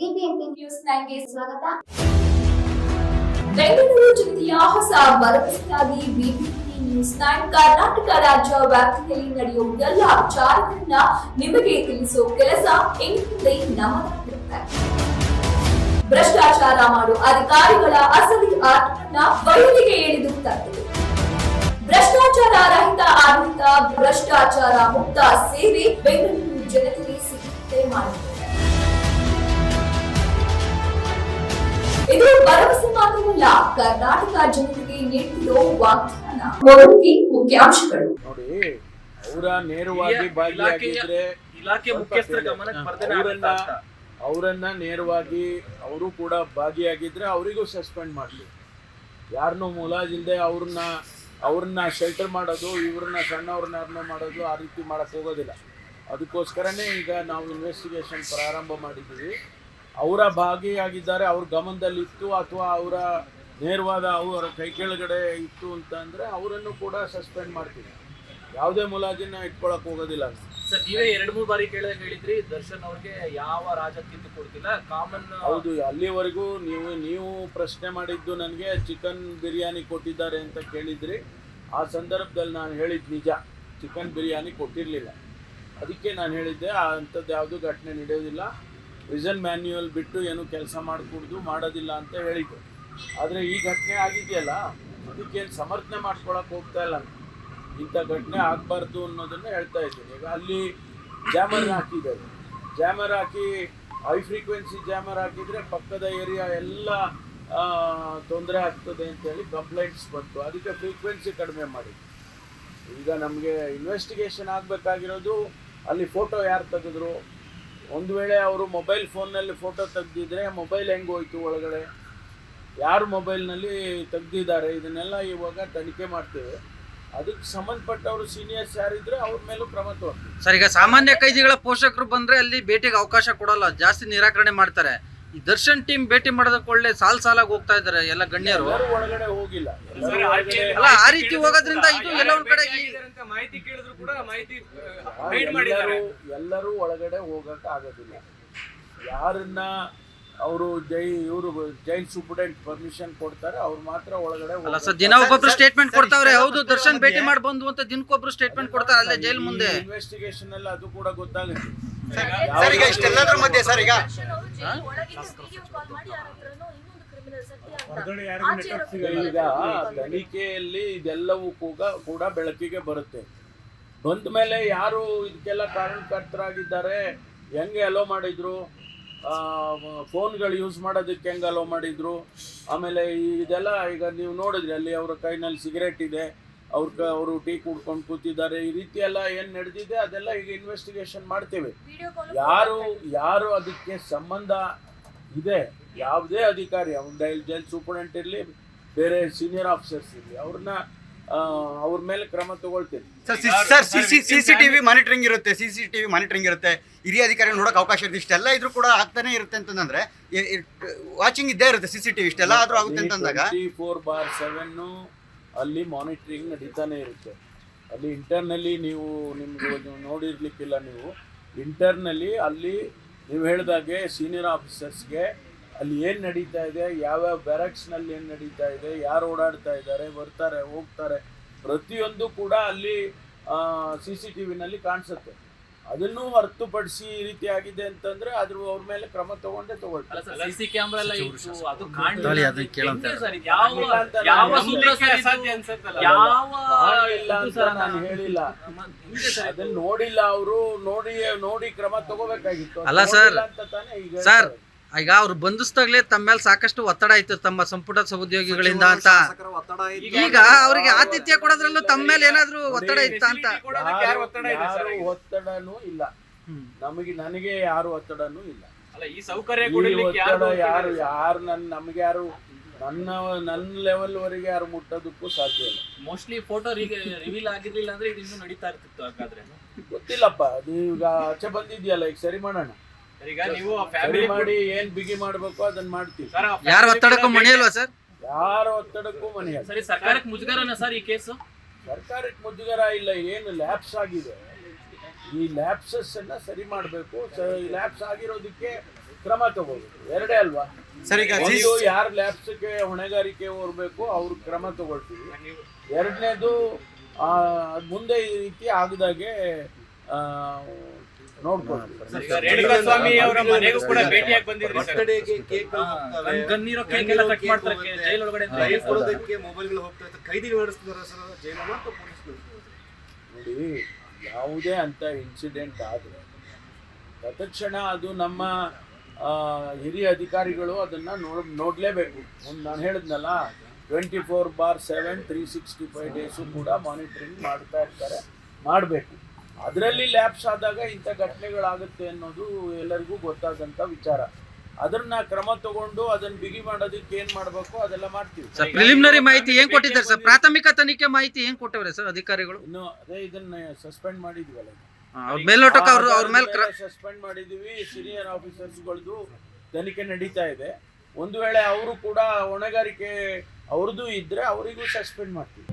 BBMP news ನೈನ್ಗೆ ಸ್ವಾಗತ. ಬೆಂಗಳೂರು ಜಿಲ್ಲೆಯ ಹೊಸ ಭರವಸೆಯಾಗಿ ಬಿಬಿಸಿ ನ್ಯೂಸ್ ನೈನ್ ಕರ್ನಾಟಕ ರಾಜ್ಯ ವ್ಯಾಪ್ತಿಯಲ್ಲಿ ನಡೆಯುವ ಎಲ್ಲ ವಿಚಾರಗಳನ್ನ ನಿಮಗೆ ತಿಳಿಸೋ ಕೆಲಸ ಇನ್ಮುಂದೆ ನಮ್ಮದಾಗಿರುತ್ತೆ ಭ್ರಷ್ಟಾಚಾರ ಮಾಡೋ ಅಧಿಕಾರಿಗಳ ಅಸಲಿ ಆಟವನ್ನ ಬಯಲಿಗೆ ಎಳೆದು ತರುತ್ತದೆ ಭ್ರಷ್ಟಾಚಾರ ರಹಿತ ಆಡಳಿತ, ಭ್ರಷ್ಟಾಚಾರ ಮುಕ್ತ ಜನತೆಗೆ ನೀಡುತ್ತಿರೋ ವಾಗ್ದಾನ ಮೊದಲಿಗೆ ಮುಖ್ಯಾಂಶಗಳು. ನೋಡಿ ಅವರ ನೇರವಾಗಿ ಭಾಗಿಯಾಗಿದ್ರೆ ಇಲಾಖೆ ಮುಖ್ಯಸ್ಥರ ಗಮನಕ್ಕೆ ಬರ್ದೇನೆ ಅವರನ್ನ ನೇರವಾಗಿ ಅವರು ಕೂಡ ಭಾಗಿಯಾಗಿದ್ರೆ ಅವರಿಗೂ ಸಸ್ಪೆಂಡ್ ಮಾಡಲಿ. ಯಾರನ್ನೂ ಮುಲಾಜಿಲ್ಲದೆ ಅವ್ರನ್ನ ಅವ್ರನ್ನ ಶೆಲ್ಟರ್ ಮಾಡೋದು ಇವ್ರನ್ನ ಸಣ್ಣವ್ರನ್ನ ಯಾರನ್ನೋ ಮಾಡೋದು ಆ ರೀತಿ ಮಾಡಕ್ ಹೋಗೋದಿಲ್ಲ. ಅದಕ್ಕೋಸ್ಕರನೇ ಈಗ ನಾವು ಇನ್ವೆಸ್ಟಿಗೇಷನ್ ಪ್ರಾರಂಭ ಮಾಡಿದ್ದೀವಿ. ಅವರ ಭಾಗಿಯಾಗಿದ್ದಾರೆ ಅವ್ರ ಗಮನದಲ್ಲಿತ್ತು ಅಥವಾ ಅವರ ನೇರವಾದ ಅವರ ಕೈ ಕೆಳಗಡೆ ಇತ್ತು ಅಂತ ಅಂದರೆ ಅವರನ್ನು ಕೂಡ ಸಸ್ಪೆಂಡ್ ಮಾಡ್ತೀವಿ ಯಾವುದೇ ಮುಲಾಜಿನ ಇಟ್ಕೊಳಕ್ ಹೋಗೋದಿಲ್ಲ. ಸರ್ ನೀವೇ ಎರಡು ಮೂರು ಬಾರಿ ಕೇಳಿದಾಗ ಹೇಳಿದ್ರಿ ದರ್ಶನ್ ಅವ್ರಿಗೆ ಯಾವ ರಾಜಕೀಯ ಕೊಡ್ತಿಲ್ಲ ಕಾಮನ್ ಹೌದು ಅಲ್ಲಿವರೆಗೂ ನೀವು ನೀವು ಪ್ರಶ್ನೆ ಮಾಡಿದ್ದು ನನಗೆ ಚಿಕನ್ ಬಿರಿಯಾನಿ ಕೊಟ್ಟಿದ್ದಾರೆ ಅಂತ ಕೇಳಿದ್ರಿ. ಆ ಸಂದರ್ಭದಲ್ಲಿ ನಾನು ಹೇಳಿದ್ದು ನಿಜ ಚಿಕನ್ ಬಿರಿಯಾನಿ ಕೊಟ್ಟಿರಲಿಲ್ಲ. ಅದಕ್ಕೆ ನಾನು ಹೇಳಿದ್ದೆ ಅಂಥದ್ದು ಯಾವುದು ಘಟನೆ ನಡೆಯೋದಿಲ್ಲ. ವಿಷನ್ ಮ್ಯಾನ್ಯುಯಲ್ ಬಿಟ್ಟು ಏನು ಕೆಲಸ ಮಾಡಿಕೊಡ್ದು ಮಾಡೋದಿಲ್ಲ ಅಂತ ಹೇಳಿದ್ದೆ. ಆದರೆ ಈ ಘಟನೆ ಆಗಿದೆಯಲ್ಲ, ಅದಕ್ಕೇನು ಸಮರ್ಥನೆ ಮಾಡ್ಕೊಳಕ್ಕೆ ಹೋಗ್ತಾ ಇಲ್ಲ. ಇಂಥ ಘಟನೆ ಆಗಬಾರ್ದು ಅನ್ನೋದನ್ನ ಹೇಳ್ತಾ ಇದ್ದೀನಿ. ಈಗ ಅಲ್ಲಿ ಜಾಮರ್ ಹಾಕಿದ್ದಾರೆ. ಜಾಮರ್ ಹಾಕಿ ಹೈ ಫ್ರೀಕ್ವೆನ್ಸಿ ಜಾಮರ್ ಹಾಕಿದ್ರೆ ಪಕ್ಕದ ಏರಿಯಾ ಎಲ್ಲ ತೊಂದರೆ ಆಗ್ತದೆ ಅಂತೇಳಿ ಕಂಪ್ಲೇಂಟ್ಸ್ ಬಂತು. ಅದಕ್ಕೆ ಫ್ರೀಕ್ವೆನ್ಸಿ ಕಡಿಮೆ ಮಾಡಿ. ಈಗ ನಮಗೆ ಇನ್ವೆಸ್ಟಿಗೇಷನ್ ಆಗಬೇಕಾಗಿರೋದು, ಅಲ್ಲಿ ಫೋಟೋ ಯಾರು ತೆಗೆದ್ರು? ಒಂದು ವೇಳೆ ಅವರು ಮೊಬೈಲ್ ಫೋನ್ನಲ್ಲಿ ಫೋಟೋ ತೆಗೆದಿದ್ರೆ ಮೊಬೈಲ್ ಹೆಂಗೆ ಹೋಯ್ತು ಒಳಗಡೆ? ಯಾರು ಮೊಬೈಲ್ನಲ್ಲಿ ತೆಗ್ದಿದ್ದಾರೆ ಇದನ್ನೆಲ್ಲ ಇವಾಗ ತನಿಖೆ ಮಾಡ್ತೇವೆ. ಅದಕ್ಕೆ ಸಂಬಂಧಪಟ್ಟವರು ಸೀನಿಯರ್ಸ್ ಯಾರಿದ್ರೆ ಅವ್ರ ಮೇಲೂ ಕ್ರಮ ತಗೊಳ್ತೀವಿ ಸರ್ ಈಗ ಸಾಮಾನ್ಯ ಕೈದಿಗಳ ಪೋಷಕರು ಬಂದ್ರೆ ಅಲ್ಲಿ ಭೇಟಿಗೆ ಅವಕಾಶ ಕೊಡಲ್ಲ ಜಾಸ್ತಿ ನಿರಾಕರಣೆ ಮಾಡ್ತಾರೆ. ಈ ದರ್ಶನ್ ಟೀಮ್ ಭೇಟಿ ಮಾಡೋದಕ್ಕೆ ಒಳ್ಳೆ ಸಾಲ್ ಸಾಲಾಗಿ ಹೋಗ್ತಾ ಇದ್ದಾರೆ ಎಲ್ಲ ಗಣ್ಯರು. ಒಳಗಡೆ ಹೋಗಿಲ್ಲ. ಎಲ್ಲರೂ ಸರ್, ಒಳಗಡೆ ಅಲ್ಲ ಆ ರೀತಿ ಹೋಗೋದ್ರಿಂದ ಇದು ಎಲ್ಲ ಒಂದ್ ಕಡೆ ಈ- ಮಾಹಿತಿ ಕೇಳಿದ್ರು ಕೂಡ ಮಾಹಿತಿ ಎಲ್ಲರೂ ಎಲ್ಲರೂ ಒಳಗಡೆ ಹೋಗಕ್ಕೆ ಆಗೋದಿಲ್ಲ. ಯಾರನ್ನ ಅವರು ಜೈ ಇವರು ಜೈಲ್ ಸೂಪರ್ಡೆಂಟ್ ಪರ್ಮಿಷನ್ ಕೊಡ್ತಾರೆ ಅವ್ರು ಮಾತ್ರ ಒಳಗಡೆ ಅಲ್ಲ ಸರ್ ದಿನ ಒಬ್ಬೊಬ್ರು ಸ್ಟೇಟ್ಮೆಂಟ್ ಕೊಡ್ತಾವ್ರೆ. ಹೌದು ದರ್ಶನ್ ಭೇಟಿ ಮಾಡಿ ಬಂದು ಅಂತ ದಿನಕ್ಕೊಬ್ರು ಸ್ಟೇಟ್ಮೆಂಟ್ ಕೊಡ್ತಾರೆ ಅಲ್ಲೇ ಜೈಲ್ ಮುಂದೆ. ಇನ್ವೆಸ್ಟಿಗೇಷನ್ ಎಲ್ಲ ಅದು ಕೂಡ ಗೊತ್ತಾಗುತ್ತೆ. ಸರ್ ಈಗ ಇಷ್ಟೆಲ್ಲದ್ರ ಮಧ್ಯೆ ಸರ್ ಈಗ ಈಗ ತನಿಖೆಯಲ್ಲಿ ಇದೆಲ್ಲವೂ ಕೂಡ ಕೂಡ ಬೆಳಕಿಗೆ ಬರುತ್ತೆ. ಬಂದ ಮೇಲೆ ಯಾರು ಇದಕ್ಕೆಲ್ಲ ಕಾರಣಕರ್ತರಾಗಿದ್ದಾರೆ ಹೆಂಗೆ ಅಲೋ ಮಾಡಿದ್ರು? ಫೋನ್ಗಳು ಯೂಸ್ ಮಾಡೋದಕ್ಕೆ ಹೆಂಗೆ ಅಲೋ ಮಾಡಿದ್ರು? ಆಮೇಲೆ ಇದೆಲ್ಲ ಈಗ ನೀವು ನೋಡಿದ್ರಿ ಅಲ್ಲಿ ಅವರ ಕೈನಲ್ಲಿ ಸಿಗರೇಟ್ ಇದೆ ಅವ್ರ ಕ ಅವರು ಟೀ ಕುಡ್ಕೊಂಡು ಕೂತಿದ್ದಾರೆ ಈ ರೀತಿ ಎಲ್ಲ ಏನು ನಡೆದಿದೆ ಅದೆಲ್ಲ ಈಗ ಇನ್ವೆಸ್ಟಿಗೇಷನ್ ಮಾಡ್ತೇವೆ. ಯಾರು ಯಾರು ಅದಕ್ಕೆ ಸಂಬಂಧ ಇದೆ? ಯಾವುದೇ ಅಧಿಕಾರಿ ಅವ್ನ ಜೈಲ್ ಜೈಲ್ ಸೂಪರ್ಡೆಂಟ್ ಇರಲಿ ಬೇರೆ ಸೀನಿಯರ್ ಆಫೀಸರ್ಸ್ ಇರಲಿ ಅವ್ರನ್ನ ಅವ್ರ ಮೇಲೆ ಕ್ರಮ ತಗೊಳ್ತೀವಿ sir C C TV monitoring ಇರುತ್ತೆ ಸಿ ಸಿ ಟಿವಿ ಮಾನಿಟರಿಂಗ್ ಇರುತ್ತೆ ಹಿರಿಯ ಅಧಿಕಾರಿ ನೋಡಕ್ ಅವಕಾಶ ಇರುತ್ತೆ ಇಷ್ಟೆಲ್ಲ ಇದ್ರೂ ಕೂಡ ಆಗ್ತಾನೆ ಇರುತ್ತೆ ಅಂತಂದ್ರೆ ವಾಚಿಂಗ್ ಇದ್ದೇ ಇರುತ್ತೆ ಸಿ ಸಿ ಟಿವಿ ಇಷ್ಟೆಲ್ಲ ಆದ್ರೂ ಆಗುತ್ತೆ ಅಂತಂದಾಗ ಫೋರ್ ಬಾರ್ ಸೆವೆನ್ ಅಲ್ಲಿ ಮಾನಿಟರಿಂಗ್ ನಡೀತಾನೆ ಇರುತ್ತೆ ಅಲ್ಲಿ ಇಂಟರ್ನಲ್ಲಿ ನೀವು ನಿಮ್ಗೆ ನೋಡಿರ್ಲಿಕ್ಕಿಲ್ಲ ನೀವು ಇಂಟರ್ನಲ್ಲಿ ಅಲ್ಲಿ ನೀವು ಹೇಳಿದಾಗೆ ಸೀನಿಯರ್ ಆಫೀಸರ್ಸ್ಗೆ ಅಲ್ಲಿ ಏನು ನಡೀತಾ ಇದೆ ಯಾವ್ಯಾವ ಬ್ಯಾರಕ್ಸ್ನಲ್ಲಿ ಏನು ನಡೀತಾ ಇದೆ ಯಾರು ಓಡಾಡ್ತಾ ಇದ್ದಾರೆ ಬರ್ತಾರೆ ಹೋಗ್ತಾರೆ ಪ್ರತಿಯೊಂದು ಕೂಡ ಅಲ್ಲಿ ಸಿ ಸಿ ಟಿ ವಿನಲ್ಲಿ ಕಾಣಿಸುತ್ತೆ. ಅದನ್ನು ಹೊರತುಪಡಿಸಿ ಈ ರೀತಿ ಆಗಿದೆ ಅಂತಂದ್ರೆ ಅದ್ರ ಅವ್ರ ಮೇಲೆ ಕ್ರಮ ತಗೊಂಡೇ ತಗೊಳ್ತಾರೆ. ಸಿಸಿ ಕ್ಯಾಮ್ರಾ ಎಲ್ಲ ಇತ್ತು ಅದು ತಾಳಿ ಅದನ್ನ ಕೇಳಂತ. ಸರ್. ಇದು ಯಾವ ಅಂತ ನಾನು ಯಾವ ಸೂತ್ರ ಸರ್ ಇದು? ಅಸಾಧ್ಯ ಯಾವ ಮಾಡಿಲ್ಲ ಅಂತ ನಾನು ಹೇಳಿಲ್ಲ ಅದನ್ನ ನೋಡಿಲ್ಲ ಅವರು ನೋಡಿ ನೋಡಿ ಕ್ರಮ ತಗೋಬೇಕಾಗಿತ್ತು. ಅಲ್ಲ ಸರ್. ಅಂತ ತಾನೇ ಈಗ ಸರ್. ಈಗ ಅವ್ರು ಬಂಧಿಸಿದಾಗಲೇ ತಮ್ಮ ಮೇಲೆ ಸಾಕಷ್ಟು ಒತ್ತಡ ಆಯ್ತು ತಮ್ಮ ಸಂಪುಟ ಸಹೋದ್ಯೋಗಿಗಳಿಂದ ಅಂತ. ಈಗ ಅವರಿಗೆ ಆತಿಥ್ಯ ಕೊಡೋದ್ರಲ್ಲೂ ತಮ್ಮ ಮೇಲೆ ಏನಾದ್ರೂ ಒತ್ತಡ ಇತ್ತ ಅಂತ. ಯಾರು? ಒತ್ತಡನೂ ಇಲ್ಲ. ನಮಗೆ ನನಗೆ ಯಾರು ಒತ್ತಡನೂ ಇಲ್ಲ. ಅಲ್ಲ ಈ ಸೌಕರ್ಯ ಯಾರು ಯಾರು ನನ್ ನನ್ನ ನಮ್ಗೆ ಯಾರು ನನ್ನ ನನ್ನ ಲೆವೆಲ್ ವರೆಗೆ ಯಾರು ಮುಟ್ಟೋದಕ್ಕೂ ಸಾಧ್ಯ ಇಲ್ಲ. ಮೋಸ್ಟ್ಲಿ ಫೋಟೋ ರಿವೀಲ್ ಆಗಿರ್ಲಿಲ್ಲ ಅಂದ್ರೆ ಇದು ಇನ್ನೂ ನಡೀತಾ ಇರ್ತಿತ್ತು ಹಾಗಾದ್ರೆ. ಗೊತ್ತಿಲ್ಲಪ್ಪ ಈಗ ಆಚೆ ಬಂದಿದ್ಯಲ್ಲ ಈಗ ಸರಿ ಮಾಡೋಣ. ಈಗ ನೀವು ಸರಿ ಫ್ಯಾಮಿಲಿ ಮಾಡಿ ಏನ್ ಬಿಗಿ ಮಾಡ್ಬೇಕು ಅದನ್ನ ಮಾಡ್ತೀವಿ. ಯಾರ ಒತ್ತಡಕ್ಕೂ ಮಣಿಯಲ್ವಾ ಸರ್? ಯಾರ ಒತ್ತಡಕ್ಕೂ ಮನೆಯಲ್ಲ ಸರಿ ಸರ್ಕಾರಕ್ಕೆ ಮುಜುಗರನ ಸರ್ ಈ ಕೇಸು? ಸರ್ಕಾರಕ್ಕೆ ಮುಜುಗರ ಇಲ್ಲ ಏನು ಲ್ಯಾಪ್ಸ್ ಆಗಿದೆ. ಈ ಲ್ಯಾಪ್ಸಸ್ ಅನ್ನ ಸರಿ ಮಾಡಬೇಕು. ಲ್ಯಾಪ್ಸ್ ಆಗಿರೋದಕ್ಕೆ ಕ್ರಮ ತಗೋಬೇಕು. ಎರಡೇ ಅಲ್ವಾ? ಸರಿ ಯಾರು ಲ್ಯಾಬ್ಸ್ಗೆ ಹೊಣೆಗಾರಿಕೆ ಹೊರಬೇಕು ಅವ್ರ ಕ್ರಮ ತಗೊಳ್ತೀವಿ. ಎರಡನೇದು ಮುಂದೆ ಈ ರೀತಿ ಆಗದಾಗೆ ನೋಡ್ಕೊಳ್ತೀವಿ ಈಗ ಸ್ವಾಮಿ ಅವರ ಮನೆಗೂ ಕೂಡ ಭೇಟಿಯಾಗಿ ಬಂದಿದ್ರಿ ಸರ್. ಬರ್ತಡೇಗೆ ಕೇಕ್ ಗನ್- ಗನ್ನಿರೋ ಕೇಕ್ ಎಲ್ಲ ಕಟ್ ಮಾಡ್ತಾರೆ ಜೈಲ್ ಒಳಗಡೆ ಅಂತ ಮೊಬೈಲ್ಗಳು ಹೋಗ್ತಾ ಇತ್ತು. ಕೈದಿಗಳು ಸರ್ ಜೈಲು ಮತ್ತು ನೋಡಿ ಯಾವುದೇ ಅಂತ ಇನ್ಸಿಡೆಂಟ್ ಆದ್ರೆ ತತ್ಕ್ಷಣ ಅದು ನಮ್ಮ ಹಿರಿಯ ಅಧಿಕಾರಿಗಳು ಅದನ್ನ ನೋಡ್ ನೋಡ್ಲೇಬೇಕು. ಒಂದು ನಾನು ಹೇಳಿದ್ನಲ್ಲ twenty four bar seven three sixty five days ಕೂಡ ಮಾನಿಟರಿಂಗ್ ಮಾಡ್ತಾ ಇರ್ತಾರೆ ಮಾಡಬೇಕು. ಅದರಲ್ಲಿ ಲ್ಯಾಬ್ಸ್ ಆದಾಗ ಇಂಥ ಘಟನೆಗಳಾಗುತ್ತೆ ಅನ್ನೋದು ಎಲ್ಲರಿಗೂ ಗೊತ್ತಾದಂಥ ವಿಚಾರ. ಅದನ್ನ ಕ್ರಮ ತಗೊಂಡು ಅದನ್ನ ಬಿಗಿ ಮಾಡೋದಕ್ಕೆ ಏನ್ ಮಾಡಬೇಕು? ಅದೆಲ್ಲ ಮಾಡ್ತೀವಿ. ಸರ್ ಪ್ರಿಲಿಮಿನರಿ ಮಾಹಿತಿ ಏನ್ ಕೊಟ್ಟಿದ್ದಾರೆ ಸರ್? ಪ್ರಾಥಮಿಕ ತನಿಖೆ ಮಾಹಿತಿ ಏನ್ ಕೊಟ್ಟವ್ರೆ ಸರ್ ಅಧಿಕಾರಿಗಳು? ಇನ್ನು ಅದೇ ಇದನ್ನ ಸಸ್ಪೆಂಡ್ ಮಾಡಿದ್ವಿ ಮೇಲ್ನೋಟಕ್ಕೆ ಅವ್ರ ಅವ್ರ ಮೇಲೆ ಸಸ್ಪೆಂಡ್ ಮಾಡಿದೀವಿ. ಸೀನಿಯರ್ ಆಫೀಸರ್ಸ್ಗಳದ್ದು ತನಿಖೆ ನಡೀತಾ ಇದೆ. ಒಂದು ವೇಳೆ ಅವರು ಕೂಡ ಹೊಣೆಗಾರಿಕೆ ಅವ್ರದ್ದು ಇದ್ರೆ ಅವರಿಗೂ ಸಸ್ಪೆಂಡ್ ಮಾಡ್ತೀವಿ.